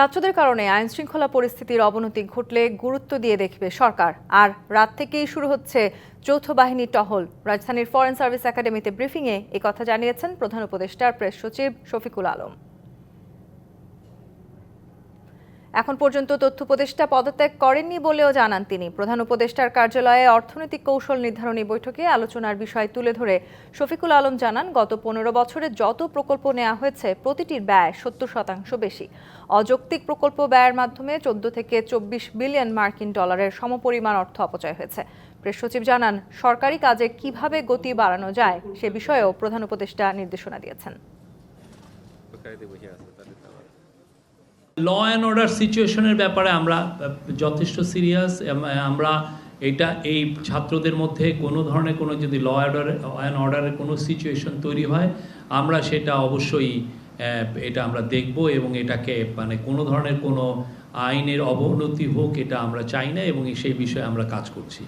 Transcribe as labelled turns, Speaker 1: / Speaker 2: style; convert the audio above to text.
Speaker 1: ছাত্রদের কারণে আইন শৃঙ্খলা পরিস্থিতির অবনতি ঘটলে গুরুত্ব দিয়ে দেখবে সরকার। আর রাত থেকেই শুরু হচ্ছে যৌথ বাহিনী টহল। রাজধানীর ফরেন সার্ভিস একাডেমিতে ব্রিফিংয়ে কথা জানিয়েছেন প্রধান উপদেষ্টার প্রেস সচিব শফিকুল আলম। এখন পর্যন্ত তথ্য উপদেষ্টা পদত্যাগ করেননি বলেও জানান তিনি। প্রধান উপদেষ্টার কার্যালয়ে অর্থনৈতিক কৌশল নির্ধারণী বৈঠকে আলোচনার বিষয় তুলে ধরে শফিকুল আলম জানান, গত পনেরো বছরে যত প্রকল্প নেওয়া হয়েছে, প্রতিটির ব্যয় সত্তর শতাংশ বেশি। অযৌক্তিক প্রকল্প ব্যয়ের মাধ্যমে চোদ্দ থেকে চব্বিশ বিলিয়ন মার্কিন ডলারের সমপরিমাণ অর্থ অপচয় হয়েছে। প্রেস সচিব জানান, সরকারি কাজে কীভাবে গতি বাড়ানো যায় সে বিষয়েও প্রধান উপদেষ্টা নির্দেশনা দিয়েছেন।
Speaker 2: ল অ্যান্ড অর্ডার সিচুয়েশনের ব্যাপারে আমরা, যথেষ্ট সিরিয়াস আমরা এটা এই ছাত্রদের মধ্যে কোনো ধরনের কোনো যদি ল অর্ডার অ্যান্ড অর্ডারের কোনো সিচুয়েশন তৈরি হয়, আমরা সেটা অবশ্যই এটা আমরা দেখব এবং এটাকে মানে কোনো ধরনের কোনো আইনের অবনতি হোক, এটা আমরা চাই না এবং সেই বিষয়ে আমরা কাজ করছি।